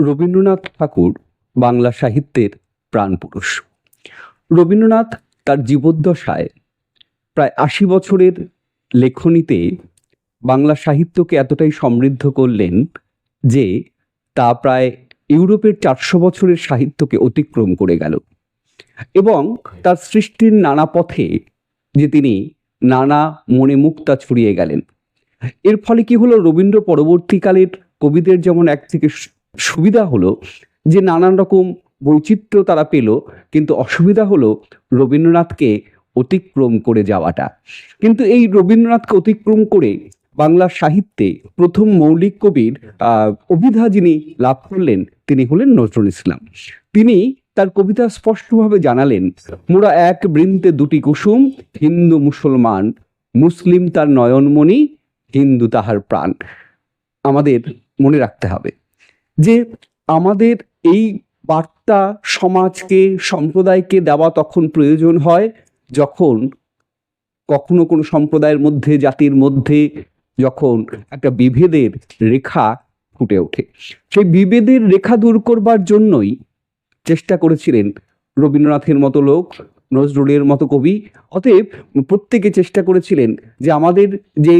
রবীন্দ্রনাথ ঠাকুর বাংলা সাহিত্যের প্রাণপুরুষ। রবীন্দ্রনাথ তার জীবদ্দশায় প্রায় আশি বছরের লেখনীতে বাংলা সাহিত্যকে এতটাই সমৃদ্ধ করলেন যে তা প্রায় ইউরোপের চারশো বছরের সাহিত্যকে অতিক্রম করে গেল এবং তার সৃষ্টির নানা পথে যে তিনি নানা মনে মুক্তা ছড়িয়ে গেলেন। এর ফলে কি হলো? রবীন্দ্র পরবর্তীকালের কবিদের যেমন এক থেকে সুবিধা হলো যে নানান রকম বৈচিত্র্য তারা পেল, কিন্তু অসুবিধা হলো রবীন্দ্রনাথকে অতিক্রম করে যাওয়াটা। কিন্তু এই রবীন্দ্রনাথকে অতিক্রম করে বাংলা সাহিত্যে প্রথম মৌলিক কবির অভিধা যিনি লাভ করলেন, তিনি হলেন নজরুল ইসলাম। তিনি তার কবিতা স্পষ্টভাবে জানালেন, মোরা এক বৃন্তে দুটি কুসুম, হিন্দু মুসলমান, মুসলিম তার নয়নমণি, হিন্দু তাহার প্রাণ। আমাদের মনে রাখতে হবে। যে আমাদের এই বার্তা সমাজকে, সম্প্রদায়কে দেওয়া তখন প্রয়োজন হয় যখন কখনো কোনো সম্প্রদায়ের মধ্যে, জাতির মধ্যে যখন একটা বিভেদের রেখা ফুটে ওঠে। সেই বিভেদের রেখা দূর করবার জন্যই চেষ্টা করেছিলেন রবীন্দ্রনাথের মতো লোক, নজরুলের মতো কবি। অতএব প্রত্যেকে চেষ্টা করেছিলেন যে আমাদের যে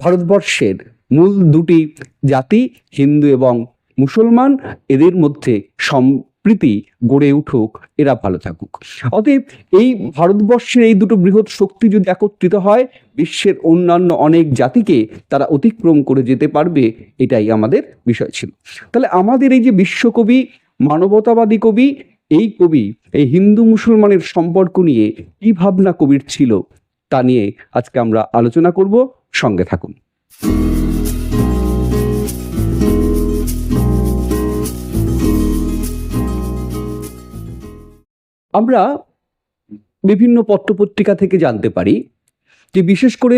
ভারতবর্ষের মূল দুটি জাতি, হিন্দু এবং মুসলমান, এদের মধ্যে সম্প্রীতি গড়ে উঠুক, এরা ভালো থাকুক। অতএব এই ভারতবর্ষের এই দুটো বৃহৎ শক্তি যদি একত্রিত হয়, বিশ্বের অন্যান্য অনেক জাতিকে তারা অতিক্রম করে যেতে পারবে, এটাই আমাদের বিষয় ছিল। তাহলে আমাদের এই যে বিশ্বকবি, মানবতাবাদী কবি, এই কবি, এই হিন্দু মুসলমানের সম্পর্ক নিয়ে কি ভাবনা কবির ছিল, তা নিয়ে আজকে আমরা আলোচনা করব। সঙ্গে থাকুন। আমরা বিভিন্ন পত্রপত্রিকা থেকে জানতে পারি যে বিশেষ করে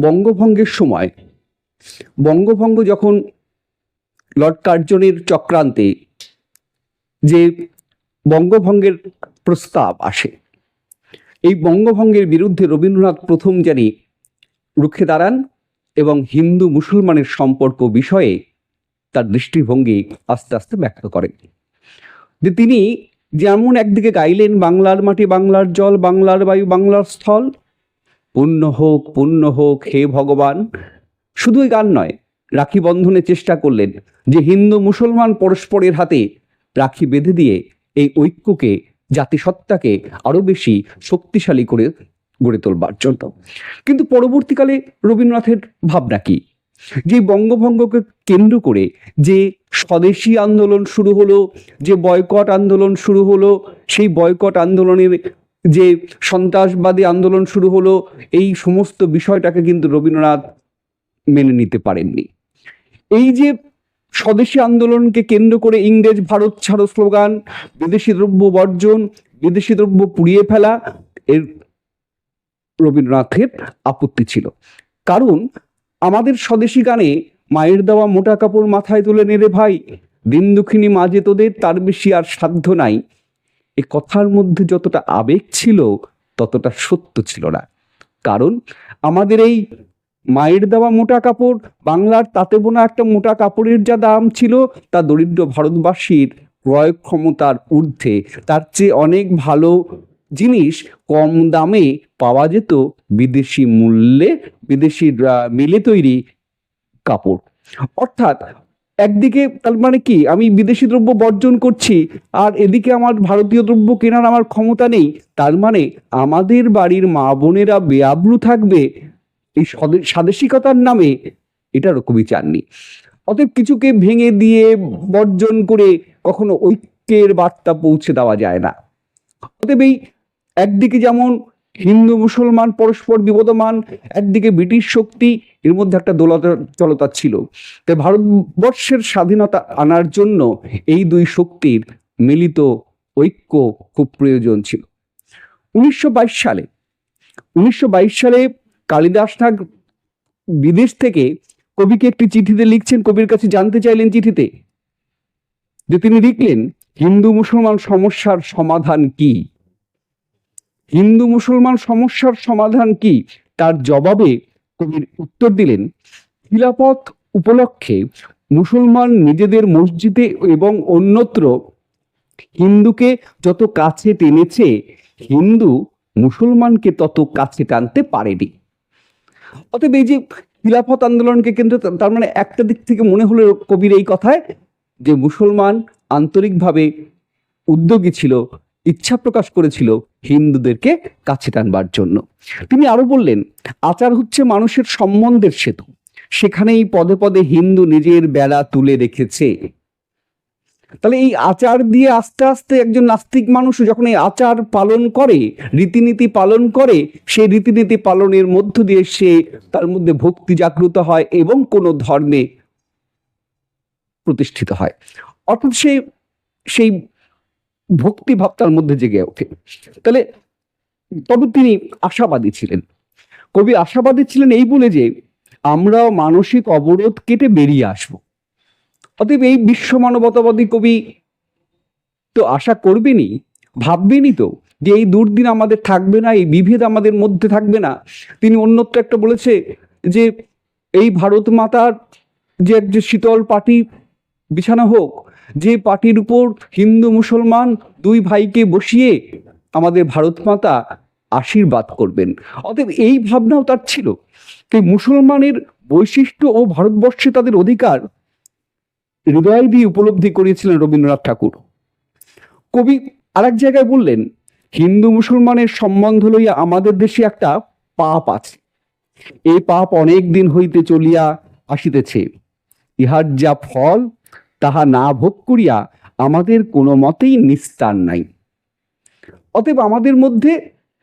বঙ্গভঙ্গের সময়, বঙ্গভঙ্গ যখন লর্ড কার্জনের চক্রান্তে যে বঙ্গভঙ্গের প্রস্তাব আসে, এই বঙ্গভঙ্গের বিরুদ্ধে রবীন্দ্রনাথ প্রথম জানি রুখে দাঁড়ান এবং হিন্দু মুসলমানের সম্পর্ক বিষয়ে তার দৃষ্টিভঙ্গি আস্তে আস্তে ব্যক্ত করেন। যে তিনি যেমন একদিকে গাইলেন বাংলার মাটি, বাংলার জল, বাংলার বায়ু, বাংলার স্থল। পুণ্য হোক পুণ্য হোক, হে ভগবান। শুধু এই গান নয়, রাখি বন্ধনে চেষ্টা করলেন যে হিন্দু মুসলমান পরস্পরের হাতে রাখি বেঁধে দিয়ে এই ঐক্যকে, জাতিসত্তাকে আরও বেশি শক্তিশালী করে, গড়ে তোলবার জন্য। কিন্তু পরবর্তীকালে রবীন্দ্রনাথের ভাবনা কি? যে বঙ্গভঙ্গকে কেন্দ্র করে যে স্বদেশী আন্দোলন শুরু হলো, যে বয়কট আন্দোলন শুরু হলো, সেই বয়কট আন্দোলনের যে সন্ত্রাসবাদী আন্দোলন শুরু হলো, এই সমস্ত বিষয়টাকে কিন্তু রবীন্দ্রনাথ মেনে নিতে পারেননি। এই যে স্বদেশী আন্দোলনকে কেন্দ্র করে ইংরেজ, ভারত ছাড়ো স্লোগান, বিদেশি দ্রব্য বর্জন, বিদেশি দ্রব্য পুড়িয়ে ফেলা, এর রবীন্দ্রনাথের আপত্তি ছিল। কারণ আমাদের স্বদেশী গানে মায়ের দেওয়া মোটা কাপড় মাথায় তুলে নেড়ে ভাই। দিন দুঃখিনী মাঝে তোদের, তার বেশি আর সাধ্য নাই। এ কথার মধ্যে যতটা আবেগ ছিল, ততটা সত্য ছিল না। কারণ আমাদের এই মায়ের দেওয়া মোটা কাপড়, বাংলার তাতে বোনা একটা মোটা কাপড়ের যা দাম ছিল, তা দরিদ্র ভারতবাসীর ক্রয় ক্ষমতার ঊর্ধ্বে, তার চেয়ে অনেক ভালো জিনিস কম দামে পাওয়া যেত বিদেশি মূল্যে, বিদেশি মিলে তৈরি কাপড়। অর্থাৎ একদিকে তার মানে কি? আমি বিদেশি দ্রব্য বর্জন করছি আর এদিকে আমার ভারতীয় দ্রব্য কেনার আমার ক্ষমতা নেই, তার মানে আমাদের বাড়ির মা বোনেরা বেআব্রু থাকবে এই স্বদে- স্বাদেশিকতার নামে এটারও কবি চাননি। অতএব কিছুকে ভেঙে দিয়ে বর্জন করে কখনো ঐক্যের বার্তা পৌঁছে দেওয়া যায় না। অতএব এই একদিকে যেমন হিন্দু, মুসলমান, পরস্পর বিবদমান, একদিকে ব্রিটিশ শক্তি, এর মধ্যে একটা দোলতা চলতা ছিল। তাই ভারতবর্ষের স্বাধীনতা আনার জন্য এই দুই শক্তির মিলিত ঐক্য খুব প্রয়োজন ছিল। উনিশশো বাইশ সালে, উনিশশো বাইশ সালে কালিদাস নাগ বিদেশ থেকে কবিকে একটি চিঠিতে লিখছেন। কবির কাছে জানতে চাইলেন চিঠিতে যে তিনি লিখলেন, হিন্দু, মুসলমান সমস্যার সমাধান কি? হিন্দু মুসলমান সমস্যার সমাধান কি? তার জবাবে কবির উত্তর দিলেন, খিলাফত উপলক্ষে মুসলমান নিজেদের মসজিদে এবং অন্যত্র হিন্দুকে যত কাছে টেনেছে, হিন্দু মুসলমানকে তত কাছে টানতে পারেনি। অতএব এই যে খিলাফত আন্দোলনকে কেন্দ্র, তার মানে একটা দিক থেকে মনে হলো কবির এই কথায় যে মুসলমান আন্তরিকভাবে উদ্যোগী ছিল ইচ্ছা প্রকাশ করেছিল হিন্দুদেরকে কাছে টানবার জন্য। তিনি আরও বললেন, আচার হচ্ছে মানুষের সম্বন্ধের সেতু। সেখানেই পদে পদে হিন্দু নিজের বেলা তুলে রেখেছে। তাহলে এই আচার দিয়ে আস্তে আস্তে একজন নাস্তিক মানুষ যখন এই আচার পালন করে, রীতিনীতি পালন করে, সেই রীতিনীতি পালনের মধ্য দিয়ে সে তার মধ্যে ভক্তি জাগ্রত হয় এবং কোনো ধর্মে প্রতিষ্ঠিত হয়। অর্থাৎ সে, সেই ভক্তিভাব তার মধ্যে জেগে ওঠে। তাহলে তবে তিনি আশাবাদী ছিলেন। কবি আশাবাদী ছিলেন এই বলে যে, আমরাও মানসিক অবরোধ কেটে বেরিয়ে আসব। অতএব এই বিশ্ব মানবতাবাদী কবি তো আশা করবেনই, ভাববেনই তো যে এই দুর্দিন আমাদের থাকবে না, এই বিভেদ আমাদের মধ্যে থাকবে না। তিনি অন্যত্র একটা বলেছে যে, এই ভারত মাতার যে যে শীতল পাটি, বিছানা হোক যে পার্টির উপর হিন্দু মুসলমান দুই ভাইকে বসিয়ে আমাদের ভারত মাতা আশীর্বাদ করবেন। অতএব এই ভাবনাও তার ছিল এই মুসলমানের বৈশিষ্ট্য ও ভারতবর্ষে তাদের অধিকার হৃদয় দিয়ে উপলব্ধি করিয়েছিলেন রবীন্দ্রনাথ ঠাকুর। কবি আরেক জায়গায় বললেন, হিন্দু মুসলমানের সম্বন্ধ লইয়া আমাদের দেশে একটা পাপ আছে। এই পাপ অনেক দিন হইতে চলিয়া আসিতেছে। ইহার যা ফল তাহা না ভোগ করিয়া আমাদের কোনো মতেই নিস্তার নাই। অতএব আমাদের মধ্যে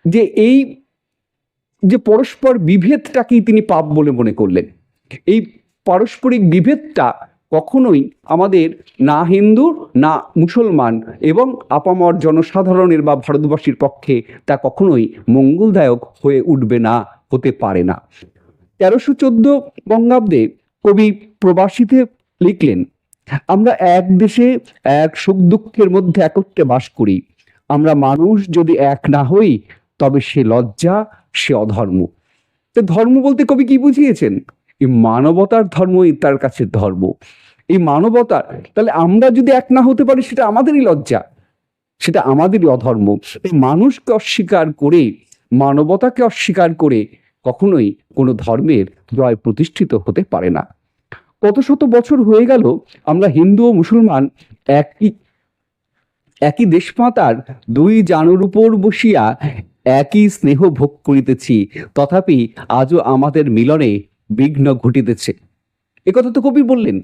যে এই যে পরস্পর বিভেদটাকেই তিনি পাপ বলে মনে করলেন, এই পারস্পরিক বিভেদটা কখনোই আমাদের না হিন্দু, না মুসলমান এবং আপামর জনসাধারণের বা ভারতবাসীর পক্ষে তা কখনোই মঙ্গলদায়ক হয়ে উঠবে না, হতে পারে না। তেরোশো চোদ্দ বঙ্গাব্দে কবি প্রবাসীতে লিখলেন আমরা এক দেশে এক সুখ দুঃখের মধ্যে একত্রে বাস করি। আমরা মানুষ যদি এক না হই, তবে সে লজ্জা, সে অধর্ম। তো ধর্ম বলতে কবি কি বুঝিয়েছেন? এই মানবতার ধর্মই তার কাছে ধর্ম। এই মানবতার তাহলে আমরা যদি এক না হতে পারি, সেটা আমাদেরই লজ্জা, সেটা আমাদেরই অধর্ম। এই মানুষকে অস্বীকার করে, মানবতাকে অস্বীকার করে কখনোই কোনো ধর্মের জয় প্রতিষ্ঠিত হতে পারে না। কত শত বছর হয়ে গেল আমরা হিন্দু ও মুসলমান একই একই দেশমাতার দুই জানুর উপর বসিয়া একই স্নেহ ভোগ করিতেছি। তথাপি আজও আমাদের মিলনে বিঘ্ন ঘটিতেছে। একথা তো কবি বললেন।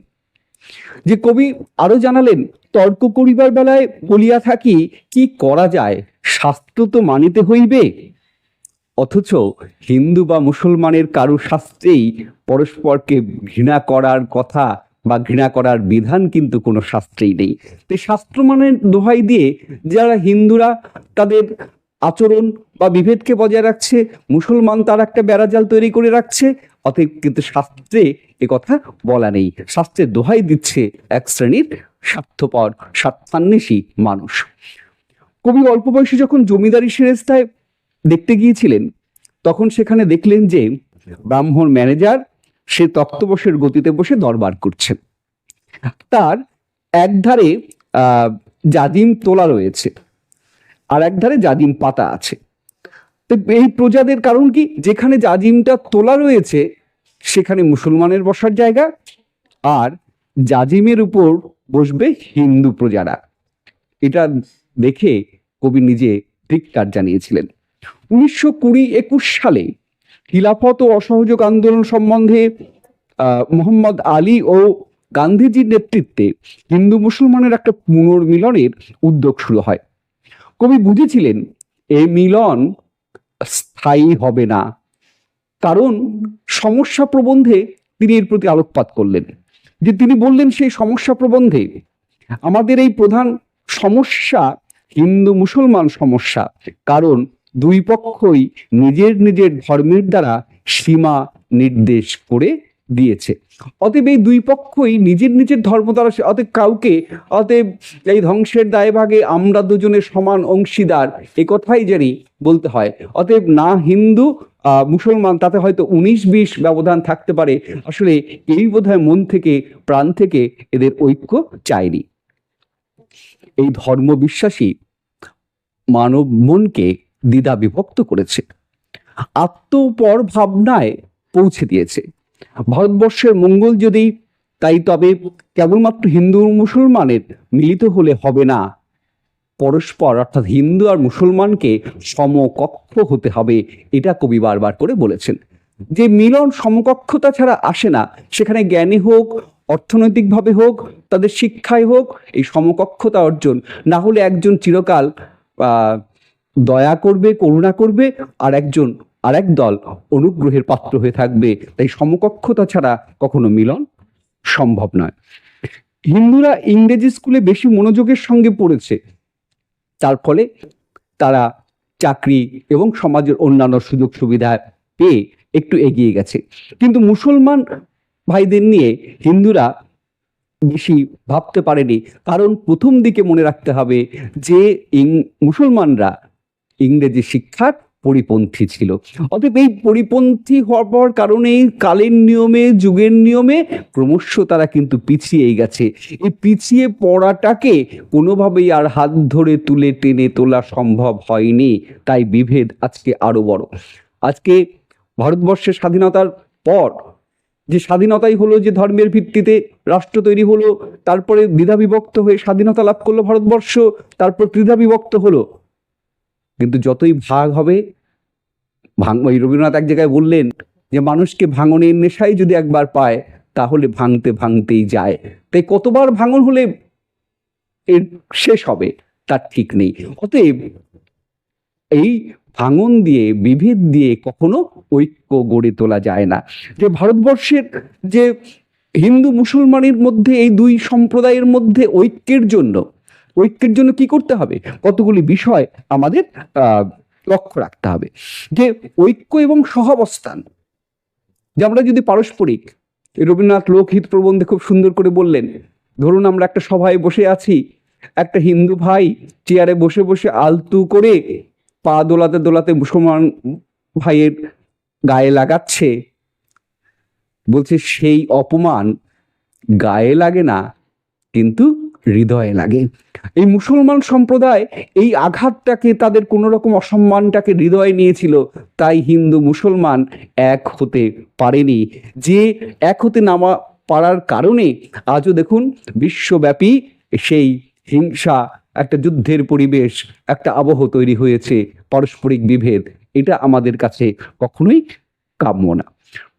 যে কবি আরও জানালেন, তর্ক করিবার বেলায় বলিয়া থাকি, কি করা যায়? শাস্ত্র তো মানিতে হইবে। অথচ হিন্দু বা মুসলমানের কারু শাস্ত্রেই পরস্পরকে ঘৃণা করার কথা বা ঘৃণা করার বিধান কিন্তু কোনো শাস্ত্রেই নেই। তো শাস্ত্র মানে দোহাই দিয়ে যারা হিন্দুরা তাদের আচরণ বা বিভেদকে বজায় রাখছে, মুসলমান তার একটা বেড়াজাল তৈরি করে রাখছে, অতএব কিন্তু শাস্ত্রে এ কথা বলা নেই। শাস্ত্রে দোহাই দিচ্ছে এক শ্রেণির স্বার্থপর, স্বার্থান্বেষী মানুষ। কবি অল্প বয়সে যখন জমিদারি সেরেস্তায় দেখতে গিয়েছিলেন, তখন সেখানে দেখলেন যে ব্রাহ্মণ ম্যানেজার সে তক্তবসের গতিতে বসে দরবার করছেন। তার একধারে জাদিম তোলা রয়েছে আর একধারে জাজিম পাতা আছে। তো এই প্রজাদের কারণ কি? যেখানে জাজিমটা তোলা রয়েছে, সেখানে মুসলমানের বসার জায়গা আর জাজিমের উপর বসবে হিন্দু প্রজারা। এটা দেখে কবি নিজে ধিক্কার জানিয়েছিলেন। উনিশশো কুড়ি একুশ সালে খিলাফত ও অসহযোগ আন্দোলন সম্বন্ধে মোহাম্মদ আলী ও গান্ধীজির নেতৃত্বে হিন্দু মুসলমানের একটা পুনর্মিলনের উদ্যোগ শুরু হয়। কবি বুঝেছিলেন, এ মিলন স্থায়ী হবে না, কারণ সমস্যা প্রবন্ধে তিনি এর প্রতি আলোকপাত করলেন। যে তিনি বললেন, সেই সমস্যা প্রবন্ধে আমাদের এই প্রধান সমস্যা হিন্দু মুসলমান সমস্যা, কারণ দুই পক্ষই নিজের নিজের ধর্মের দ্বারা সীমা নির্দেশ করে দিয়েছে। অতএব এই দুই পক্ষই নিজের নিজের ধর্ম দ্বারা অতএব কাউকে অতএব এই ধ্বংসের দায়ভাগে আমরা দুজনের সমান অংশীদার, এ কথাই জানি বলতে হয়। অতএব না হিন্দু মুসলমান, তাতে হয়তো উনিশ বিশ ব্যবধান থাকতে পারে। আসলে এই বোধহয় মন থেকে, প্রাণ থেকে এদের ঐক্য চায়নি এই ধর্ম বিশ্বাসী মানব মনকে দ্বিধা বিভক্ত করেছে। আত্মপর ভাবনায় পৌঁছে দিয়েছে। ভারতবর্ষের মঙ্গল যদি, তাই তবে কেবলমাত্র হিন্দু মুসলমানের মিলিত হলে হবে না। পরস্পর, অর্থাৎ হিন্দু আর মুসলমানকে সমকক্ষ হতে হবে, এটা কবি বারবার করে বলেছেন। যে মিলন সমকক্ষতা ছাড়া আসে না, সেখানে জ্ঞানে হোক, অর্থনৈতিকভাবে হোক, তাদের শিক্ষায় হোক, এই সমকক্ষতা অর্জন, না হলে একজন চিরকাল দয়া করবে, করুণা করবে আর একজন, আর এক দল অনুগ্রহের পাত্র হয়ে থাকবে। তাই সমকক্ষতা ছাড়া কখনো মিলন সম্ভব নয়। হিন্দুরা ইংরেজি স্কুলে বেশি মনোযোগের সঙ্গে পড়েছে। তার ফলে তারা চাকরি এবং সমাজের অন্যান্য সুযোগ সুবিধা পেয়ে একটু এগিয়ে গেছে। কিন্তু মুসলমান ভাইদের নিয়ে হিন্দুরা বেশি ভাবতে পারেনি। কারণ প্রথম দিকে মনে রাখতে হবে যে মুসলমানরা ইংরেজি শিক্ষার পরিপন্থী ছিল। অতএব এই পরিপন্থী হওয়ার কারণেই কালের নিয়মে, যুগের নিয়মে ক্রমশ তারা কিন্তু পিছিয়ে গেছে। এই পিছিয়ে পড়াটাকে কোনোভাবেই আর হাত ধরে তুলে টেনে তোলা সম্ভব হয়নি। তাই বিভেদ আজকে আরও বড়। আজকে ভারতবর্ষের স্বাধীনতার পর যে স্বাধীনতাই হলো, যে ধর্মের ভিত্তিতে রাষ্ট্র তৈরি হলো, তারপরে দ্বিধা বিভক্ত হয়ে স্বাধীনতা লাভ করল ভারতবর্ষ, তারপর ত্রিধা বিভক্ত হলো কিন্তু যতই ভাগ হবে, ভাঙ ওই রবীন্দ্রনাথ এক জায়গায় বললেন যে, মানুষকে ভাঙনের নেশাই যদি একবার পায়, তাহলে ভাঙতে ভাঙতেই যায়। তাই কতবার ভাঙন হলে এর শেষ হবে, তার ঠিক নেই। অতএব এই ভাঙন দিয়ে, বিভেদ দিয়ে কখনো ঐক্য গড়ে তোলা যায় না। যে ভারতবর্ষের যে হিন্দু মুসলমানের মধ্যে এই দুই সম্প্রদায়ের মধ্যে ঐক্যের জন্য ঐক্যের জন্য কি করতে হবে? কতগুলি বিষয় আমাদের লক্ষ্য রাখতে হবে। যে ঐক্য এবং সহাবস্থান, যে আমরা যদি পারস্পরিক, রবীন্দ্রনাথ লোকহিত প্রবন্ধে খুব সুন্দর করে বললেন, ধরুন আমরা একটা সভায় বসে আছি, একটা হিন্দু ভাই চেয়ারে বসে বসে আলতু করে পা দোলাতে দোলাতে মুসলমান ভাইয়ের গায়ে লাগাচ্ছে। বলছে, সেই অপমান গায়ে লাগে না, কিন্তু হৃদয়ে লাগে। এই মুসলমান সম্প্রদায় এই আঘাতটাকে তাদের কোনো রকম অসম্মানটাকে হৃদয়ে নিয়েছিল, তাই হিন্দু মুসলমান এক হতে পারেনি। যে এক হতে নামা পারার কারণে আজও দেখুন বিশ্বব্যাপী সেই হিংসা, একটা যুদ্ধের পরিবেশ, একটা আবহ তৈরি হয়েছে, পারস্পরিক বিভেদ। এটা আমাদের কাছে কখনোই কাম্য না।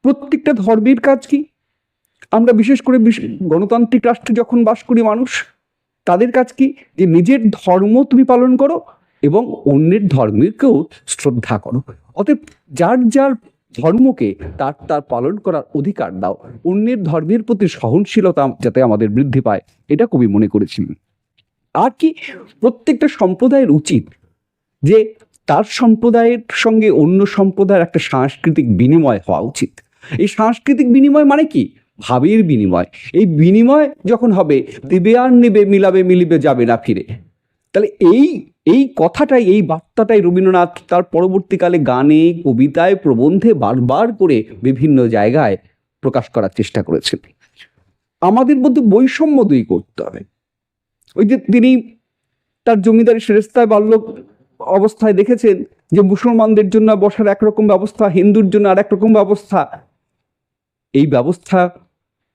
প্রত্যেকটা ধর্মের কাজ কি? আমরা বিশেষ করে গণতান্ত্রিক রাষ্ট্রে যখন বাস করি মানুষ তাদের কাজ কি? যে নিজের ধর্ম তুমি পালন করো এবং অন্যের ধর্মকেও শ্রদ্ধা করো। অতএব যার যার ধর্মকে তার তার পালন করার অধিকার দাও। অন্যের ধর্মের প্রতি সহনশীলতা যাতে আমাদের বৃদ্ধি পায়, এটা কবি মনে করেছিলেন। আর কি? প্রত্যেকটা সম্প্রদায়ের উচিত যে তার সম্প্রদায়ের সঙ্গে অন্য সম্প্রদায়ের একটা সাংস্কৃতিক বিনিময় হওয়া উচিত। এই সাংস্কৃতিক বিনিময় মানে কি? ভাবের বিনিময়। এই বিনিময় যখন হবে দেবে আর নেবে, মিলাবে, মিলিবে, যাবে না ফিরে। তাহলে এই এই কথাটাই, এই বার্তাটাই রবীন্দ্রনাথ তার পরবর্তীকালে গানে, কবিতায়, প্রবন্ধে বারবার করে বিভিন্ন জায়গায় প্রকাশ করার চেষ্টা করেছেন। আমাদের মধ্যে বৈষম্য দুই করতে হবে। ওই যে তিনি তার জমিদারি শ্রেষ্ঠায় বাল্য অবস্থায় দেখেছেন যে মুসলমানদের জন্য বসার একরকম ব্যবস্থা, হিন্দুর জন্য আর একরকম ব্যবস্থা। এই ব্যবস্থা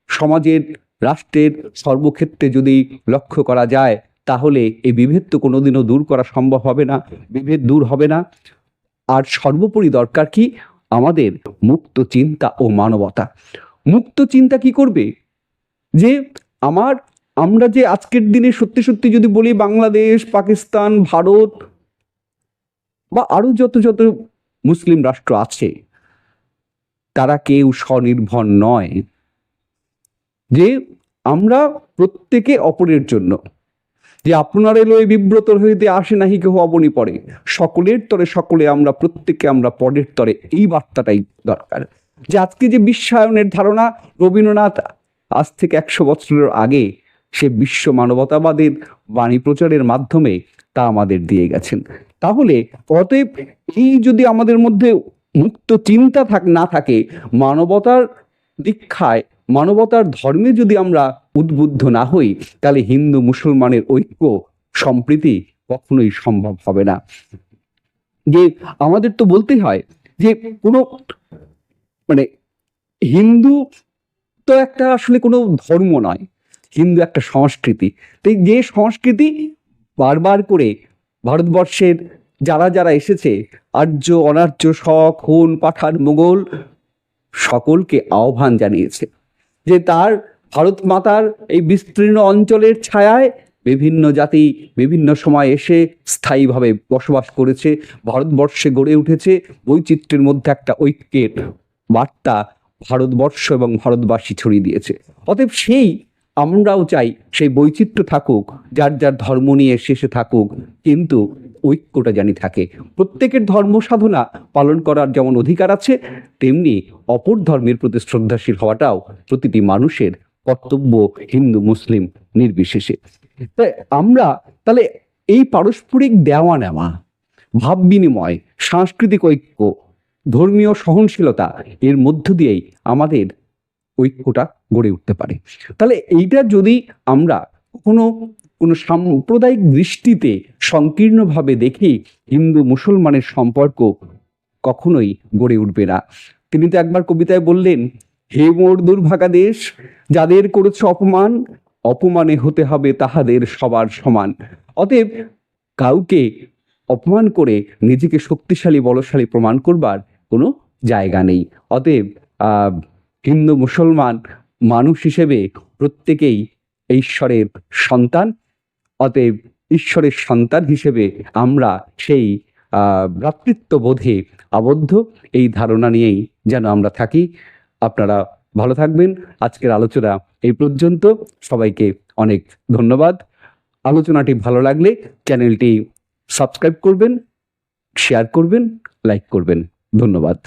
সমাজের, রাষ্ট্রের সর্বক্ষেত্রে যদি লক্ষ্য করা যায়, তাহলে এই বিভেদ তো কোনোদিনও দূর করা সম্ভব হবে না, বিভেদ দূর হবে না। আর সর্বোপরি দরকার কি? আমাদের মুক্ত চিন্তা ও মানবতা। মুক্ত চিন্তা কি করবে? যে আমার, আমরা যে আজকের দিনে সত্যি সত্যি যদি বলি বাংলাদেশ, পাকিস্তান, ভারত বা আরও যত যত মুসলিম রাষ্ট্র আছে, তারা কেউ স্বনির্ভর নয়। যে আমরা প্রত্যেকে অপরের জন্য। যে আপনার এলো এই বিব্রত হইতে আসে নাহি কেহ অবনি পড়ে সকলের তরে সকলে আমরা প্রত্যেকে আমরা পরের তরে। এই বার্তাটাই দরকার। যে আজকে যে বিশ্বায়নের ধারণা, রবীন্দ্রনাথ আজ থেকে একশো বছরের আগে সে বিশ্ব মানবতাবাদের বাণী প্রচারের মাধ্যমে তা আমাদের দিয়ে গেছেন। তাহলে অতএব এই যদি আমাদের মধ্যে মুক্ত চিন্তা থাক, না থাকে, মানবতার দীক্ষায় মানবতার ধর্মে যদি আমরা উদ্বুদ্ধ না হই, তাহলে হিন্দু মুসলমানের ঐক্য সম্প্রীতি কখনোই সম্ভব হবে না। যে আমাদের তো বলতেই হয় যে কোনো মানে হিন্দু তো একটা আসলে কোনো ধর্ম নয়, হিন্দু একটা সংস্কৃতি। তো এই যে সংস্কৃতি বারবার করে ভারতবর্ষের যারা যারা এসেছে, আর্য, অনার্য শক হুন পাঠান মোগল সকলকে আহ্বান জানিয়েছে। যে তার ভারত মাতার এই বিস্তীর্ণ অঞ্চলের ছায়ায় বিভিন্ন জাতি বিভিন্ন সময় এসে স্থায়ীভাবে বসবাস করেছে, ভারতবর্ষে গড়ে উঠেছে। বৈচিত্র্যের মধ্যে একটা ঐক্যের বার্তা ভারতবর্ষ এবং ভারতবাসী ছড়িয়ে দিয়েছে। অতএব সেই আমরাও চাই, সেই বৈচিত্র্য থাকুক, যার যার ধর্ম নিয়ে শেষে থাকুক, কিন্তু ঐক্যটা জানি থাকে। প্রত্যেকের ধর্ম সাধনা পালন করার যেমন অধিকার আছে, তেমনি অপর ধর্মের প্রতি শ্রদ্ধাশীল হওয়াটাও প্রতিটি মানুষের কর্তব্য হিন্দু, মুসলিম নির্বিশেষে। তাই আমরা তাহলে এই পারস্পরিক দেওয়া নেওয়া ভাব বিনিময় সাংস্কৃতিক ঐক্য, ধর্মীয় সহনশীলতা এর মধ্য দিয়েই আমাদের ঐক্যটা গড়ে উঠতে পারে। তাহলে এইটা যদি আমরা কোনো কোনো সাম্প্রদায়িক দৃষ্টিতে সংকীর্ণভাবে দেখে হিন্দু মুসলমানের সম্পর্ক কখনোই গড়ে উঠবে না। তিনি তো একবার কবিতায় বললেন, হে মোর দুর্ভাগা দেশ যাদের করেছ অপমান, অপমানে হতে হবে তাহাদের সবার সমান। অতএব কাউকে অপমান করে নিজেকে শক্তিশালী, বলশালী প্রমাণ করবার কোনো জায়গা নেই। অতএব হিন্দু মুসলমান মানুষ হিসেবে প্রত্যেকেই ঈশ্বরের সন্তান অতএব ঈশ্বরের সন্তান হিসেবে আমরা সেই ভ্রাতৃত্ববোধে আবদ্ধ। এই ধারণা নিয়েই যেন আমরা থাকি। আপনারা ভালো থাকবেন। আজকের আলোচনা এই পর্যন্ত। সবাইকে অনেক ধন্যবাদ। আলোচনাটি ভালো লাগলে চ্যানেলটি সাবস্ক্রাইব করবেন, শেয়ার করবেন, লাইক করবেন। ধন্যবাদ।